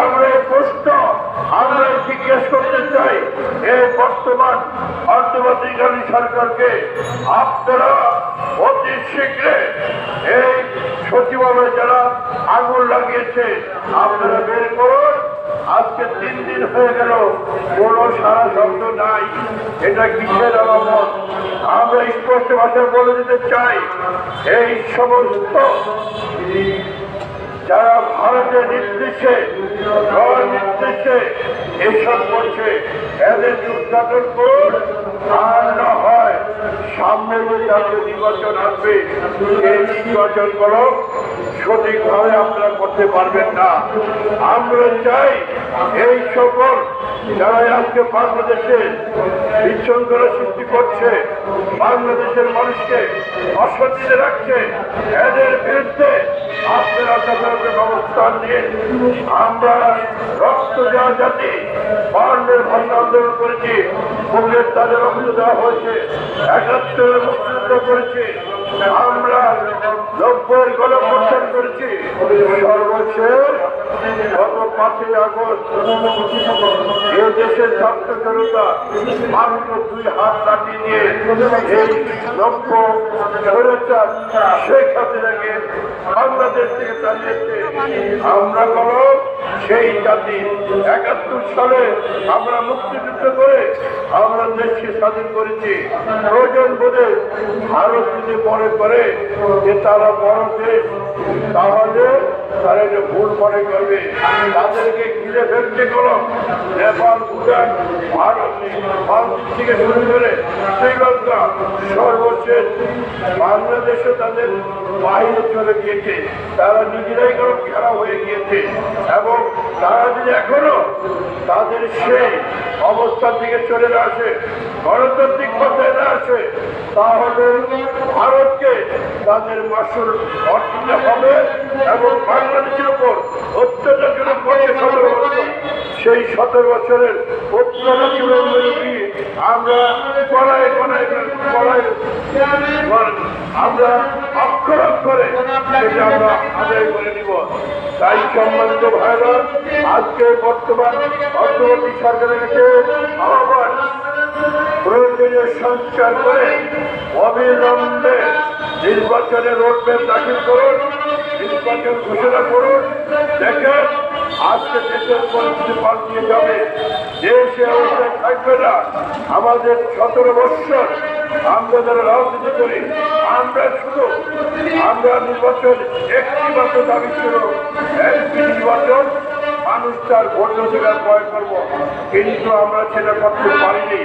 আমরা প্রশ্ন আমরা জিজ্ঞেস চাই, এই বর্তমান অন্তর্বর্তীকালীন সরকারকে আপনারা অতি শীঘ্রে এই সচিবালয়ে যারা আগুন লাগিয়েছে, আপনারা বের করুন। আজকে দিন হয়ে গেল, কোনো সারা শব্দ নাই। এটা কিসের আলামত? আমরা স্পষ্ট ভাষায় বলে দিতে চাই, এই সমস্ত ভারতের নির্দেশে নির্দেশে এসব করছে এদের উদ্ঘাটন করুন, আর না হয় সামনে যে জাতীয় নির্বাচন আসবে এই নির্বাচন করো সঠিকভাবে আপনারা করতে পারবেন না। আমরা চাই এই সকল যারা আজকে বাংলাদেশে বিশৃঙ্খলা সৃষ্টি করছে, বাংলাদেশের মানুষকে অশান্তিতে রাখছে, এদের বিরুদ্ধে আপনারা যথাযথ ব্যবস্থা নিয়ে আমরা রক্ত জাতি বর্ণের ভাষা আন্দোলন করেছি, মুখের তাদের রক্ত দেওয়া হয়েছে একাত্তরের করেছি, আমরা করেছি, সর্বশেষ পাঁচই আগস্ট এই দেশের দুই হাত নিয়ে এই বাংলাদেশ থেকে আমরা বলো, সেই জাতি একাত্তর সালে আমরা মুক্তিযুদ্ধ করে আমরা দেশকে স্বাধীন করেছি। প্রয়োজন বোধে ভারত যদি মনে করে যে তারা বড় দেশ তাহলে তারা এটা ভুল মনে করবে। তাদেরকে ঘিরে ফেলতে কোনো? নেপাল, ভুটান, ভারত মালদ্বীপ থেকে শুরু করে শ্রীলঙ্কা, সর্বশেষ বাংলাদেশে তাদের বাইরে চলে গিয়েছে। তারা নিজেরাই কোনো খেলা হয়ে গিয়েছে। এবং তারা যদি এখনও তাদের সেই অবস্থার দিকে চলে আসে, গণতান্ত্রিক পথে না আসে তাহলে ভারতকে তাদের মাসুল অর্থনীতি হবে এবং বাংলাদেশের উপর অত্যাচার করছে সতেরো সেই সতেরো বছরের অত্যাচার আমরা কড়াই কড়াই কড়াই আমরা অক্ষর অক্ষরে সেটা আমরা আদায় করে নিব। তাই সম্মানিত ভাইরা, আজকে বর্তমান অর্থনৈতিক সরকারের কাছে আহ্বান। প্রয়োজনীয় সংস্কার করে অবিলম্বে নির্বাচনের রোডম্যাপ দাখিল করুন, নির্বাচন ঘোষণা করুন। দেখেন, আজকে দেশের পরিস্থিতি পাল্টিয়ে যাবে। দেশে অবস্থায় থাকবে না। আমাদের সতেরো বৎসর আমরা যারা রাজনীতি করি, আমরা শুধু, আমরা নির্বাচন একটি মাত্র দাবি ছিল একটি নির্বাচন। মানুষ তার ভোট অধিকার প্রয়োগ করব। কিন্তু আমরা সেটা করতে পারিনি।